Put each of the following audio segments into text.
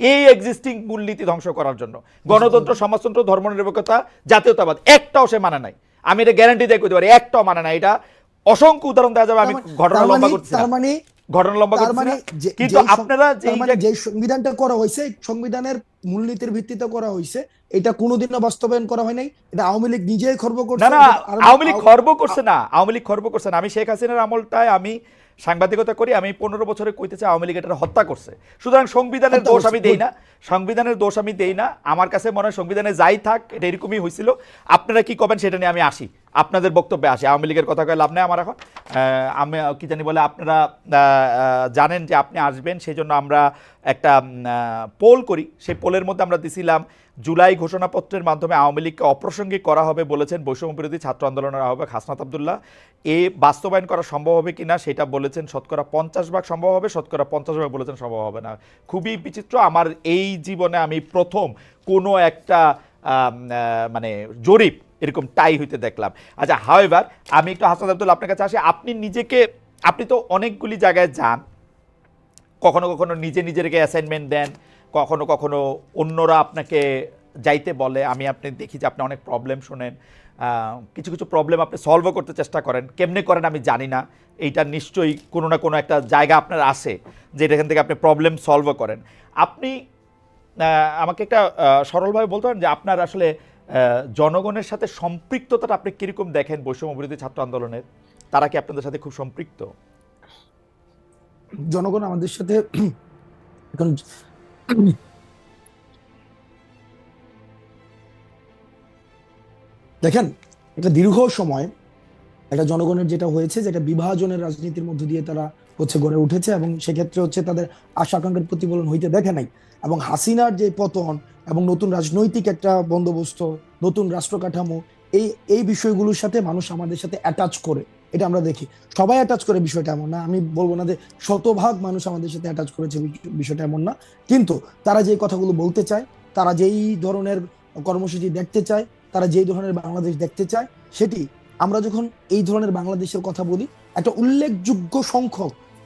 এই এক্সিস্টিং মূলনীতি ধ্বংস করার জন্য। গণতন্ত্র সমাজতন্ত্র ধর্মনিরপেক্ষতা জাতীয়তাবাদ একটাও সে মানে নাই। আমি এটা গ্যারান্টি দিয়ে করতে পারি একটাও মানে নাই। এটা অসংখ্য উদাহরণ দেওয়া যাবে আমি মানে- ঘটনা লম্বা মানে- করছি তার মানে ঘটনা লম্বা করছি মানে যে- কিন্তু আপনারা যে সংবিধানটা করা হয়েছে সংবিধানের মূলনীতির ভিত্তিতে করা হয়েছে এটা কোনোদিনও বাস্তবায়ন করা হয় নাই। এটা আওয়ামী লীগ নিজেই খর্ব করছে। না না আওয়ামী লীগ খর্ব করছে না। আওয়ামী লীগ খর্ব করছে না। আমি শেখ হাসিনার আমলটায় আমি সাংবাদিকতা করি, আমি পনেরো বছরে কইতেছে আওয়ামী লীগ এটা হত্যা করছে। সুতরাং সংবিধানের দোষ আমি দেই না, সংবিধানের দোষ আমি দেই না। আমার কাছে মনে হয় সংবিধানে যাই থাক, এটা এরকমই হয়েছিল আপনারা কি করবেন সেটা নিয়ে আমি আসি, আপনাদের বক্তব্যে আসি। আওয়ামী লীগের কথা কয়ে লাভ নেই আমার এখন। আমি, কি জানি বলে, আপনারা জানেন যে আপনি আসবেন সেই জন্য আমরা একটা পোল করি। সেই পোলের মধ্যে আমরা দিছিলাম জুলাই ঘোষণাপত্রের মাধ্যমে আওয়ামী লীগকে অপ্রাসঙ্গিক করা হবে বলেছেন বৈষম্য বিরোধী ছাত্র আন্দোলনের আহ্বায়ক হাসনাত আবদুল্লাহ। এ বাস্তবায়ন করা সম্ভব হবে কিনা সেটা বলেছেন শতকরা পঞ্চাশ ভাগ সম্ভব হবে, শতকরা পঞ্চাশ ভাগ বলেছেন সম্ভব হবে না। খুবই বিচিত্র, আমার এই জীবনে আমি প্রথম কোনো একটা মানে জরিপ এরকম টাই হইতে দেখলাম। আচ্ছা হাওয়েভার আমি একটু হাসনাত আবদুল্লাহ আপনার কাছে আসি। আপনি নিজেকে, আপনি তো অনেকগুলি জায়গায় যান, কখনো কখনো নিজে নিজেরকে অ্যাসাইনমেন্ট দেন কখনো কখনো অন্যরা আপনাকে যাইতে বলে, আমি আপনি দেখি যে আপনি অনেক প্রবলেম শোনেন কিছু কিছু প্রবলেম আপনি সলভও করতে চেষ্টা করেন। কেমনে করেন আমি জানি না। এইটা নিশ্চয়ই কোনো না কোনো একটা জায়গা আপনার আছে যেখান থেকে আপনি প্রবলেম সলভও করেন। আপনি আমাকে একটা সরলভাবে বলতে পারেন যে আপনার আসলে জনগণের সাথে সম্পৃক্ততাটা আপনি কীরকম দেখেন বৈষম্য বিরোধী ছাত্র আন্দোলনের? তারা কি আপনাদের সাথে খুব সম্পৃক্ত? জনগণ আমাদের সাথে এখন দেখেন, একটা দীর্ঘ সময় একটা জনগণের যেটা হয়েছে, যেটা বিভাজনের রাজনীতির মধ্য দিয়ে তারা হচ্ছে গড়ে উঠেছে এবং সেক্ষেত্রে হচ্ছে তাদের আশা আকাঙ্ক্ষার প্রতিফলন হইতে দেখে নাই। এবং হাসিনার যে পতন এবং নতুন রাজনৈতিক একটা বন্দোবস্ত, নতুন রাষ্ট্র কাঠামো, এই এই বিষয়গুলোর সাথে মানুষ আমাদের সাথে অ্যাটাচ করে। এটা আমরা দেখি। সবাই অ্যাটাচ করে বিষয়টা এমন না। আমি বলব না যে শতভাগ মানুষ আমাদের সাথে অ্যাটাচ করেছে বিষয়টা এমন না। কিন্তু তারা যেই কথাগুলো বলতে চায়, তারা যেই ধরনের কর্মসূচি দেখতে চায়, তারা যেই ধরনের বাংলাদেশ দেখতে চায়, সেটি আমরা যখন এই ধরনের বাংলাদেশের কথা বলি, একটা উল্লেখযোগ্য সংখ্যক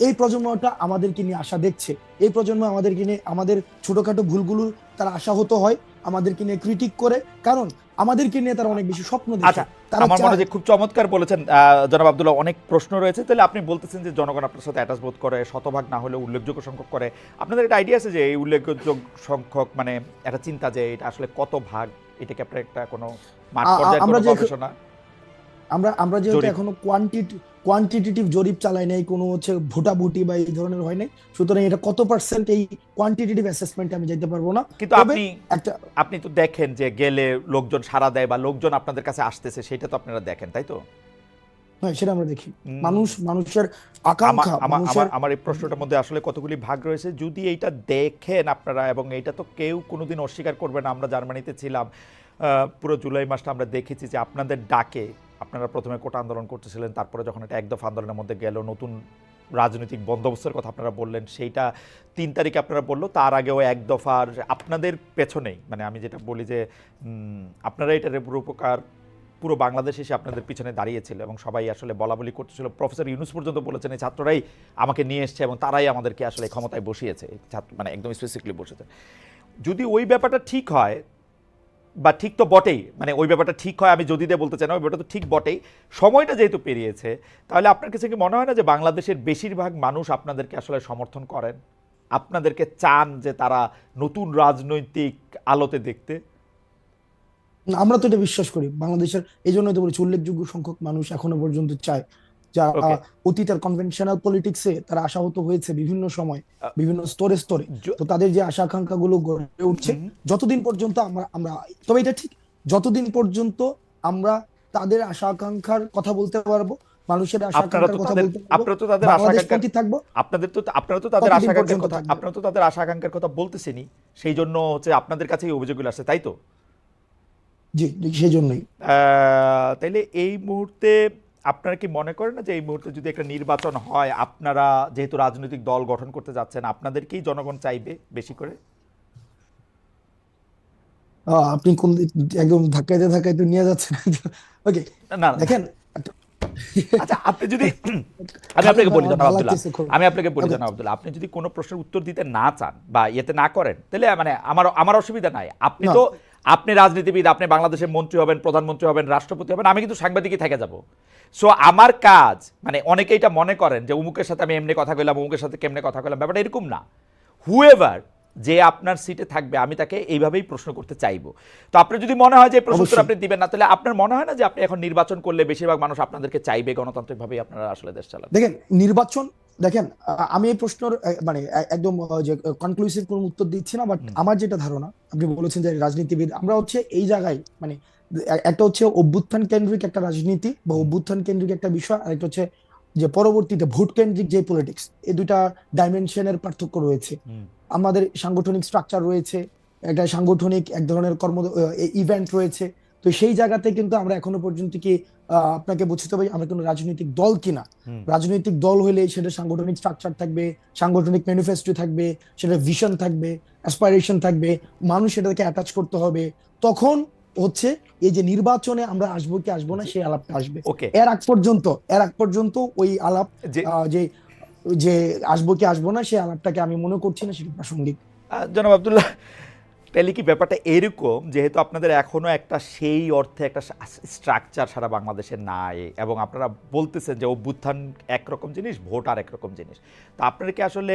এই প্রজন্মটা আমাদেরকে নিয়ে আশা দেখছে। এই প্রজন্ম আমাদেরকে নিয়ে আমাদের ছোটখাটো ভুলগুলো তারা আশাহত হয় আমাদেরকে নিয়ে ক্রিটিক করে কারণ আমাদেরকে নিয়ে তারা অনেক বেশি স্বপ্ন দেখে। আচ্ছা আমার মনে হয় খুব চমৎকার বলেছেন জনাব আব্দুল্লাহ অনেক প্রশ্ন রয়েছে। তাহলে আপনি বলতেছেন যে জনগণ আপনার সাথে অ্যাটাচ বোধ করে শতভাগ না হলে উল্লেখযোগ্য সংখ্যক করে। আপনাদের একটা আইডিয়া আছে যে এই উল্লেখযোগ্য সংখ্যক মানে একটা চিন্তা যে এটা আসলে কত ভাগ? এটাকে আপনার একটা কোনো মাঠ আ- আ- আমরা যে- আমরা আমরা যেহেতু এখনও কোয়ান্টিটি কোয়ান্টিটেটিভ জরিপ চালাই নাই কোনো হচ্ছে ভোটাভুটি বা এই ধরনের হয় নাই। সুতরাং এটা কত পার্সেন্ট এই কোয়ান্টিটেটিভ অ্যাসেসমেন্টে আমি যেতে পারব না। কিন্তু আপনি একটা আপনি তো দেখেন যে গেলে লোকজন সাড়া দেয় বা লোকজন আপনাদের কাছে আসতেছে সেটা তো আপনারা দেখেন তাই তো? হ্যাঁ সেটা আমরা দেখি। মানুষ মানুষের আকাঙ্ক্ষা আমার- এই প্রশ্নটার মধ্যে আসলে কতগুলি ভাগ রয়েছে যদি এইটা দেখেন আপনারা এবং এইটা তো কেউ কোনোদিন অস্বীকার করবে না আমরা জার্মানিতে ছিলাম আহ, পুরো জুলাই মাসটা আমরা দেখেছি যে আপনাদের ডাকে আপনারা প্রথমে কোটা আন্দোলন করতেছিলেন, তারপরে যখন এটা একদফা আন্দোলনের মধ্যে গেল, নতুন রাজনৈতিক বন্দোবস্তের কথা আপনারা বললেন, সেইটা তিন তারিখে আপনারা বলল, তার আগেও এক দফার আপনাদের পেছনেই মানে আমি যেটা বলি যে আপনারা এটার উপকার পুরো বাংলাদেশ এসে আপনাদের পিছনে দাঁড়িয়েছিল এবং সবাই আসলে বলা বলি করতেছিল। প্রফেসর ইউনুস পর্যন্ত বলেছেন, এই ছাত্ররাই আমাকে নিয়ে এসছে এবং তারাই আমাদেরকে আসলে ক্ষমতায় বসিয়েছে। ছাত্র মানে একদম স্পেসিফিকলি বসেছে। যদি ওই ব্যাপারটা ঠিক হয় বা ঠিক তো বটেই মানে ওই ব্যাপারটা ঠিক হয়, আমি যদি দিয়ে বলতে চাই না, ওই ব্যাপারটা তো ঠিক বটেই। সময়টা যেহেতু পেরিয়েছে, তাহলে আপনার কাছে কি মনে হয় না যে বাংলাদেশের বেশিরভাগ মানুষ আপনাদেরকে আসলে সমর্থন করেন? আপনাদেরকে চান যে তারা নতুন রাজনৈতিক আলোতে দেখতে? আমরা তো এটা বিশ্বাস করি। বাংলাদেশের, এই জন্যই তো বলছি, উল্লেখযোগ্য সংখ্যক মানুষ এখনও পর্যন্ত চায়। যারা অতীতের কনভেনশনাল পলিটিক্সে তারা আশাহত হয়েছে বিভিন্ন সময় বিভিন্ন স্তরে স্তরে। তো তাদের যে আশা আকাঙ্ক্ষা গুলো গড়ে উঠছে যতদিন পর্যন্ত আমরা আমরা তবে এটা ঠিক যতদিন পর্যন্ত আমরা তাদের আশা আকাঙ্ক্ষার কথা বলতে পারব মানুষের আশা আকাঙ্ক্ষার কথা বলতে আপনারা তো তাদের আশা আকাঙ্ক্ষা থাকব আপনাদের তো আপনারা তো তাদের আশা আকাঙ্ক্ষার কথা আপনারা তো তাদের আশা আকাঙ্ক্ষার কথা বলতেছেনই সেই জন্য হচ্ছে আপনাদের কাছে এই অভিযোগগুলো আসছে তাই তো? জি সেই জন্যই। আহ, তাইলে এই মুহূর্তে আপনারা কি মনে করেন না যে এই মুহূর্তে যদি একটা নির্বাচন হয় আপনারা যেহেতু রাজনৈতিক দল গঠন করতে যাচ্ছেন আপনাদেরকেই জনগণ চাইবে বেশি করে? আপনি কোন একদম ধাক্কাইতে ধাক্কাইতে নিয়ে যাচ্ছেন? ওকে না না দেখেন আচ্ছা আপনি যদি আমি আপনাকে বলি জানাব আব্দুল্লাহ। আমি আপনাকে বলি. জানাব আব্দুল্লাহ আপনি যদি কোনো প্রশ্নের উত্তর দিতে না চান বা ইয়েতে না করেন তাহলে মানে আমার আমার অসুবিধা নাই। আপনি তো আপনি রাজনীতিবিদ আপনি বাংলাদেশের মন্ত্রী হবেন প্রধানমন্ত্রী হবেন রাষ্ট্রপতি হবেন আমি কিন্তু সাংবাদিকই থেকে যাব। সো আমার কাজ মানে অনেকে এটা মনে করেন যে অমুকের সাথে আমি এমনি কথা কইলাম অমুকের সাথে কেমনে কথা কইলাম ব্যাপারটা এরকম না। হুএভার যে আপনার সিটে থাকবে আমি তাকে এইভাবেই প্রশ্ন করতে চাইব। তো আপনার যদি মনে হয় যে প্রশ্ন আপনি দিবেন না তাহলে আপনার মনে হয় না যে আপনি এখন নির্বাচন করলে বেশিরভাগ মানুষ আপনাদেরকে চাইবে গণতান্ত্রিকভাবেই আপনারা আসলে দেশ চালাবেন? দেখেন নির্বাচন দেখেন আমি এই প্রশ্নের মানে একদম যে কনক্লুসিভ কোনো উত্তর দিচ্ছি না বাট আমার যেটা ধারণা আপনি বলেছেন যে রাজনীতিবিদ আমরা হচ্ছে এই জায়গায় মানে একটা হচ্ছে অভ্যুত্থান কেন্দ্রিক একটা রাজনীতি বা অভ্যুত্থান কেন্দ্রিক একটা বিষয় আর একটা হচ্ছে যে পরবর্তীতে ভোট কেন্দ্রিক যে পলিটিক্স এই দুইটা ডাইমেনশনের পার্থক্য রয়েছে। আমাদের সাংগঠনিক স্ট্রাকচার রয়েছে একটা সাংগঠনিক এক ধরনের কর্ম ইভেন্ট রয়েছে তো সেই জায়গাতে কিন্তু আমরা এখনও পর্যন্ত কি আপনাকে বুঝতে হবে আমরা কোনো রাজনৈতিক দল কিনা। রাজনৈতিক দল হলে সেটা সাংগঠনিক স্ট্রাকচার থাকবে সাংগঠনিক ম্যানিফেস্টো থাকবে সেটা ভিশন থাকবে অ্যাসপাইরেশন থাকবে মানুষ সেটাকে অ্যাটাচ করতে হবে। তখন হচ্ছে এই যে নির্বাচনে আমরা আসব কি আসব না সেই আলাপটা আসবে। এর আগ পর্যন্ত এর আগ পর্যন্ত ওই আলাপ যে যে আসব কি আসব না সেই আলাপটাকে আমি মনে করছি না সেটা প্রাসঙ্গিক। জনাব আবদুল্লাহ তাহলে কি ব্যাপারটা এরকম যেহেতু আপনাদের এখনও একটা সেই অর্থে একটা স্ট্রাকচার সারা বাংলাদেশে নাই এবং আপনারা বলতেছেন যে অভ্যুত্থান একরকম জিনিস ভোট আর একরকম জিনিস। তা আপনারা কি আসলে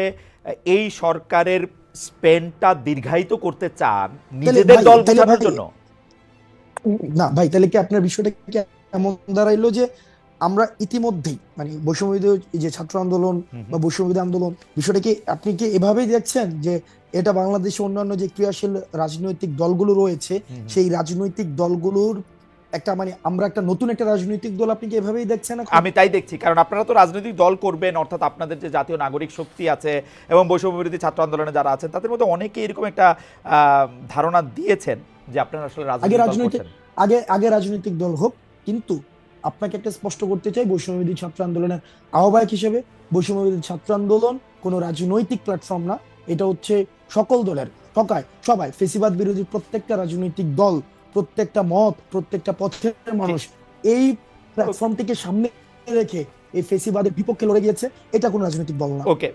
এই সরকারের স্পেনটা দীর্ঘায়িত করতে চান নিজেদের দল বোঝানোর জন্য? না ভাই তাহলে কি আপনার বিষয়টা কি এমন দাঁড়াইলো যে আমরা ইতিমধ্যেই মানে বৈষম্যবিরোধী এই যে ছাত্র আন্দোলন বা বৈষম্যবিরোধী আন্দোলন বিষয়টা কি আপনি কি এভাবেই দেখছেন যে এটা বাংলাদেশে অন্যান্য যে ক্রিয়াশীল রাজনৈতিক দলগুলো রয়েছে সেই রাজনৈতিক দলগুলোর একটা মানে আমরা একটা নতুন একটা রাজনৈতিক দল আপনি কি এভাবেই দেখছেন আমি তাই দেখছি কারণ আপনারা তো রাজনৈতিক দল করবেন অর্থাৎ আপনাদের যে জাতীয় নাগরিক শক্তি আছে এবং বৈষম্য বিরোধী ছাত্র আন্দোলনে যারা আছেন তাদের মধ্যে অনেকে এরকম একটা আহ, ধারণা দিয়েছেন যে আপনারা আসলে আগে রাজনৈতিক। আগে আগে রাজনৈতিক দল হোক কিন্তু আপনাকে একটা স্পষ্ট করতে চাই বৈষম্যবিরোধী ছাত্র আন্দোলনের আহ্বায়ক হিসেবে বৈষম্যবিরোধী ছাত্র আন্দোলন কোনো রাজনৈতিক প্ল্যাটফর্ম না। এটা হচ্ছে সকল দলের সকায় সবাই ফেসিবাদ বিরোধী প্রত্যেকটা রাজনৈতিক দল প্রত্যেকটা মত প্রত্যেকটা পথের মানুষ এই প্ল্যাটফর্মটিকে সামনে রেখে এই ফেসিবাদের বিপক্ষে লড়ে গিয়েছে এটা কোনো রাজনৈতিক দল না। ওকে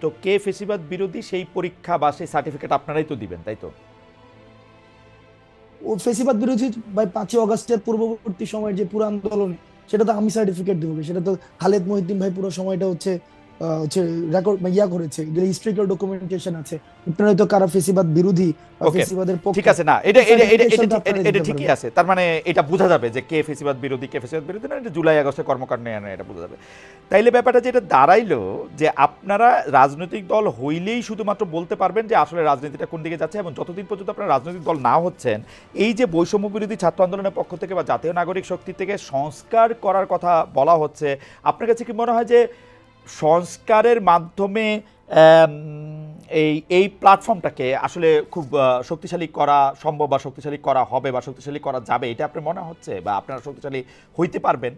তো কে ফেসিবাদ বিরোধী সেই পরীক্ষা বা সেই সার্টিফিকেট আপনারাই তো দিবেন তাই তো? ও ফেসিবাদ বিরোধী বাই পাঁচই অগস্টের পূর্ববর্তী সময়ের যে পুরো আন্দোলনে সেটা তো আমি সার্টিফিকেট দেবো সেটা তো খালেদ মহিউদ্দিন ভাই পুরো সময়টা হচ্ছে হচ্ছে রেকর্ড ইয়া করেছে হিস্ট্রিক্যাল ডকুমেন্টেশন আছে। আপনারা কারা ফেসিবাদ বিরোধী ফেসিবাদের পক্ষে ঠিক আছে না এটা এটা এটা ঠিকই আছে তার মানে এটা বোঝা যাবে যে কে ফেসিবাদ বিরোধী কে ফেসিবাদ বিরোধী না এটা জুলাই আগস্টের কর্মকাণ্ড এটা বোঝা যাবে। তাইলে ব্যাপারটা যেটা দাঁড়াইলো যে আপনারা রাজনৈতিক দল হইলেই শুধুমাত্র বলতে পারবেন যে আসলে রাজনীতিটা কোন দিকে যাচ্ছে এবং যতদিন পর্যন্ত আপনারা রাজনৈতিক দল না হচ্ছেন এই যে বৈষম্য বিরোধী ছাত্র আন্দোলনের পক্ষ থেকে বা জাতীয় নাগরিক শক্তি থেকে সংস্কার করার কথা বলা হচ্ছে আপনার কাছে কি মনে হয় যে সংস্কারের মাধ্যমে এই এই প্ল্যাটফর্মটাকে আসলে খুব শক্তিশালী করা সম্ভব বা শক্তিশালী করা হবে বা শক্তিশালী করা যাবে এটা আপনার মনে হচ্ছে বা আপনারা শক্তিশালী হইতে পারবেন?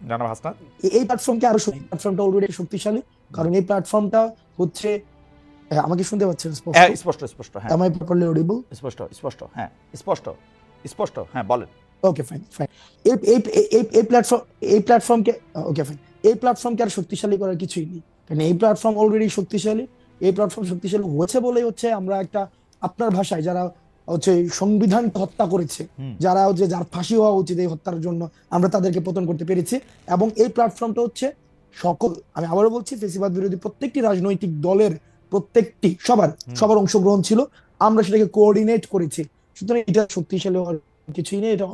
জানাব এই প্ল্যাটফর্মকে আরও প্ল্যাটফর্মটা অলরেডি শক্তিশালী কারণ এই প্ল্যাটফর্মটা হচ্ছে হ্যাঁ, আমাকে শুনতে পাচ্ছেন হ্যাঁ স্পষ্ট স্পষ্ট হ্যাঁ। Am I properly স্পষ্ট স্পষ্ট হ্যাঁ স্পষ্ট স্পষ্ট হ্যাঁ বলেন। ওকে ফাইন ফাইন এই এই প্ল্যাটফর্ম এই প্ল্যাটফর্মকে ওকে ফাইন এই প্ল্যাটফর্মকে আর শক্তিশালী করার কিছুই নেই। কারণ এই প্ল্যাটফর্ম অলরেডি শক্তিশালী। এই প্ল্যাটফর্ম শক্তিশালী হয়েছে বলেই হচ্ছে আমরা একটা আপনার ভাষায় যারা হচ্ছে সংবিধান হত্যা করেছে যারা হচ্ছে যার ফাঁসি হওয়া উচিত এই হত্যার জন্য আমরা তাদেরকে পতন করতে পেরেছি। এবং এই প্ল্যাটফর্মটা হচ্ছে সকল আমি আবারও বলছি ফেসিবাদ বিরোধী প্রত্যেকটি রাজনৈতিক দলের প্রত্যেকটি সবার সবার অংশগ্রহণ ছিল। আমরা সেটাকে কোঅর্ডিনেট করেছি। সুতরাং এটা শক্তিশালী হওয়ার কিছুই নেই এটা